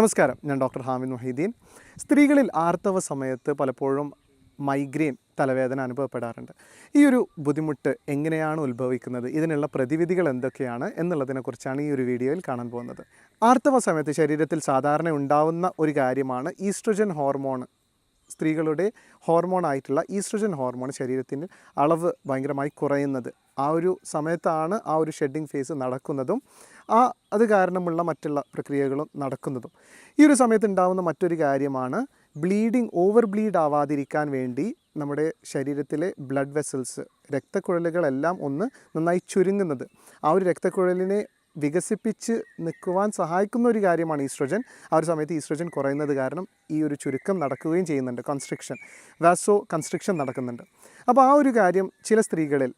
നമസ്കാരം. ഞാൻ ഡോക്ടർ ഹാമിദ് മൊഹീദ്ദീൻ. സ്ത്രീകളിൽ ആർത്തവ സമയത്ത് പലപ്പോഴും മൈഗ്രെയിൻ തലവേദന അനുഭവപ്പെടാറുണ്ട്. ഈ ഒരു ബുദ്ധിമുട്ട് എങ്ങനെയാണ് ഉത്ഭവിക്കുന്നത്? ഇതിനുള്ള പ്രതിവിധികൾ എന്തൊക്കെയാണ് എന്നുള്ളതിനെക്കുറിച്ചാണ് ഈ ഒരു വീഡിയോയിൽ കാണാൻ പോകുന്നത്. ആർത്തവ സമയത്ത് ശരീരത്തിൽ സാധാരണ ഉണ്ടാവുന്ന ഒരു കാര്യമാണ് ഈസ്ട്രജൻ ഹോർമോൺ സ്ത്രീകളുടെ ഹോർമോണായിട്ടുള്ള ഈസ്ട്രജൻ ഹോർമോൺ ശരീരത്തിന്റെ അളവ് ഭയങ്കരമായി കുറയുന്നത്. ആ ഒരു സമയത്താണ് ആ ഒരു ഷെഡിങ് ഫേസ് നടക്കുന്നതും ആ അത് കാരണമുള്ള മറ്റുള്ള പ്രക്രിയകളും നടക്കുന്നതും. ഈ ഒരു സമയത്ത് ഉണ്ടാകുന്ന മറ്റൊരു കാര്യമാണ് ബ്ലീഡിങ് ഓവർ ബ്ലീഡ് ആവാതിരിക്കാൻ വേണ്ടി നമ്മുടെ ശരീരത്തിലെ ബ്ലഡ് വെസൽസ് രക്തക്കുഴലുകളെല്ലാം ഒന്ന് നന്നായി ചുരുങ്ങുന്നത്. ആ ഒരു രക്തക്കുഴലിനെ വികസിപ്പിച്ച് നിൽക്കുവാൻ സഹായിക്കുന്ന ഒരു കാര്യമാണ് ഈസ്ട്രജൻ. ആ ഒരു സമയത്ത് ഈസ്ട്രജൻ കുറയുന്നത് കാരണം ഈ ഒരു ചുരുക്കം നടക്കുകയും ചെയ്യുന്നുണ്ട്. കൺസ്ട്രിക്ഷൻ വാസോ കൺസ്ട്രിക്ഷൻ നടക്കുന്നുണ്ട്. അപ്പോൾ ആ ഒരു കാര്യം ചില സ്ത്രീകളിൽ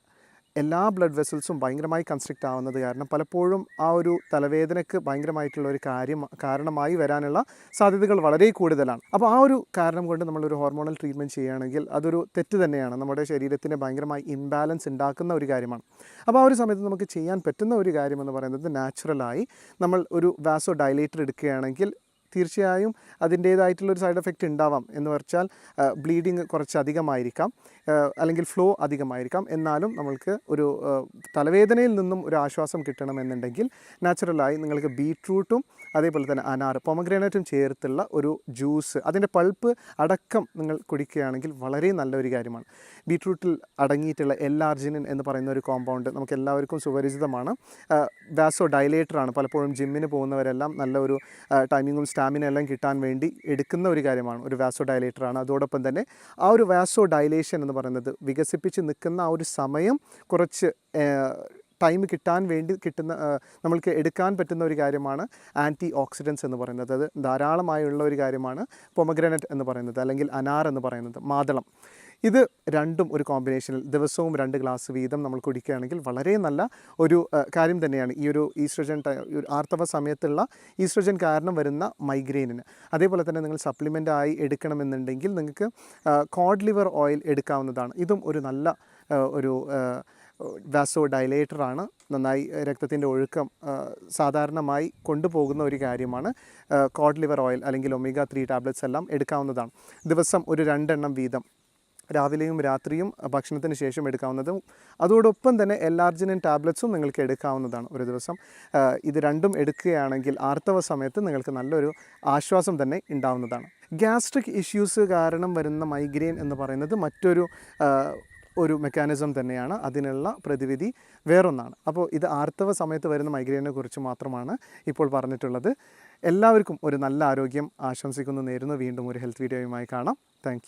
എല്ലാ ബ്ലഡ് വെസൽസും ഭയങ്കരമായി കൺസ്ട്രിക്റ്റ് ആവുന്നത് കാരണം പലപ്പോഴും ആ ഒരു തലവേദനയ്ക്ക് ഭയങ്കരമായിട്ടുള്ള ഒരു കാര്യം കാരണമായി വരാനുള്ള സാധ്യതകൾ വളരെ കൂടുതലാണ്. അപ്പോൾ ആ ഒരു കാരണം കൊണ്ട് നമ്മളൊരു ഹോർമോണൽ ട്രീറ്റ്മെന്റ് ചെയ്യുകയാണെങ്കിൽ അതൊരു തെറ്റ് തന്നെയാണ്. നമ്മുടെ ശരീരത്തിന് ഭയങ്കരമായി ഇംബാലൻസ് ഉണ്ടാക്കുന്ന ഒരു കാര്യമാണ്. അപ്പോൾ ആ ഒരു സമയത്ത് നമുക്ക് ചെയ്യാൻ പറ്റുന്ന ഒരു കാര്യം എന്ന് പറയുന്നത് നാച്ചുറലായി നമ്മൾ ഒരു വാസോ ഡയലേറ്റർ എടുക്കുകയാണെങ്കിൽ തീർച്ചയായും അതിന്റേതായിട്ടുള്ളൊരു സൈഡ് എഫക്റ്റ് ഉണ്ടാവാം എന്ന് വെച്ചാൽ ബ്ലീഡിങ് കുറച്ച് അധികമായിരിക്കാം അല്ലെങ്കിൽ ഫ്ലോ അധികമായിരിക്കാം. എന്നാലും നമ്മൾക്ക് ഒരു തലവേദനയിൽ നിന്നും ഒരു ആശ്വാസം കിട്ടണമെന്നുണ്ടെങ്കിൽ നാച്ചുറലായി നിങ്ങൾക്ക് ബീട്രൂട്ടും അതേപോലെ തന്നെ അനാർ പൊമഗ്രാനൈറ്റും ചേർത്തുള്ള ഒരു ജ്യൂസ് അതിന്റെ പൾപ്പ് അടക്കം നിങ്ങൾ കുടിക്കുകയാണെങ്കിൽ വളരെ നല്ലൊരു കാര്യമാണ്. ബീട്രൂട്ടിൽ അടങ്ങിയിട്ടുള്ള എല്ലാർജിനിൻ എന്ന് പറയുന്ന ഒരു കോമ്പൗണ്ട് നമുക്ക് എല്ലാവർക്കും സുപരിചിതമാണ്. വാസോ ഡയലേറ്ററാണ് പലപ്പോഴും ജിമ്മിന് പോകുന്നവരെല്ലാം നല്ലൊരു ടൈമിങ്ങും സ്റ്റാമിന എല്ലാം കിട്ടാൻ വേണ്ടി എടുക്കുന്ന ഒരു കാര്യമാണ് ഒരു വാസോ ഡയലേറ്ററാണ് അതോടൊപ്പം തന്നെ ആ ഒരു വാസോ ഡയലേഷൻ എന്ന് പറയുന്നത് വികസിപ്പിച്ച് നിൽക്കുന്ന ആ ഒരു സമയം കുറച്ച് ടൈം കിട്ടാൻ വേണ്ടി കിട്ടുന്ന നമ്മൾക്ക് എടുക്കാൻ പറ്റുന്ന ഒരു കാര്യമാണ് ആന്റി ഓക്സിഡൻസ് എന്ന് പറയുന്നത്. അത് ധാരാളമായുള്ള ഒരു കാര്യമാണ് പൊമഗ്രനറ്റ് എന്ന് പറയുന്നത് അല്ലെങ്കിൽ അനാർ എന്ന് പറയുന്നത് മാതളം. ഇത് രണ്ടും ഒരു കോമ്പിനേഷനിൽ ദിവസവും രണ്ട് ഗ്ലാസ് വീതം നമ്മൾ കുടിക്കുകയാണെങ്കിൽ വളരെ നല്ല ഒരു കാര്യം തന്നെയാണ്. ഈ ഒരു ഈസ്ട്രജൻ ആർത്തവ സമയത്തുള്ള ഈസ്ട്രജൻ കാരണം വരുന്ന മൈഗ്രെയിനിന് അതേപോലെ തന്നെ നിങ്ങൾ സപ്ലിമെന്റ് ആയി എടുക്കണമെന്നുണ്ടെങ്കിൽ നിങ്ങൾക്ക് കോഡ് ലിവർ ഓയിൽ എടുക്കാവുന്നതാണ്. ഇതും ഒരു നല്ല ഒരു വാസോ ഡയലേറ്ററാണ് നന്നായി രക്തത്തിന്റെ ഒഴുക്കം സാധാരണമായി കൊണ്ടുപോകുന്ന ഒരു കാര്യമാണ് കോഡ് ലിവർ ഓയിൽ അല്ലെങ്കിൽ ഒമേഗ ത്രീ ടാബ്ലറ്റ്സ് എല്ലാം എടുക്കാവുന്നതാണ്. ദിവസം ഒരു രണ്ടെണ്ണം വീതം രാവിലെയും രാത്രിയും ഭക്ഷണത്തിന് ശേഷം എടുക്കാവുന്നതും അതോടൊപ്പം തന്നെ എല്ലാർജിനിൻ ടാബ്ലറ്റ്സും നിങ്ങൾക്ക് എടുക്കാവുന്നതാണ് ഒരു ദിവസം. ഇത് രണ്ടും എടുക്കുകയാണെങ്കിൽ ആർത്തവ സമയത്ത് നിങ്ങൾക്ക് നല്ലൊരു ആശ്വാസം തന്നെ ഉണ്ടാവുന്നതാണ്. ഗ്യാസ്ട്രിക് ഇഷ്യൂസ് കാരണം വരുന്ന മൈഗ്രെയിൻ എന്ന് പറയുന്നത് മറ്റൊരു ഒരു മെക്കാനിസം തന്നെയാണ്. അതിനുള്ള പ്രതിവിധി വേറൊന്നാണ്. അപ്പോൾ ഇത് ആർത്തവ സമയത്ത് വരുന്ന മൈഗ്രെയിനെ കുറിച്ച് മാത്രമാണ് ഇപ്പോൾ പറഞ്ഞിട്ടുള്ളത്. എല്ലാവർക്കും ഒരു നല്ല ആരോഗ്യം ആശംസിക്കുന്നു. നേരുന്നു. വീണ്ടും ഒരു ഹെൽത്ത് വീഡിയോയുമായി കാണാം. താങ്ക്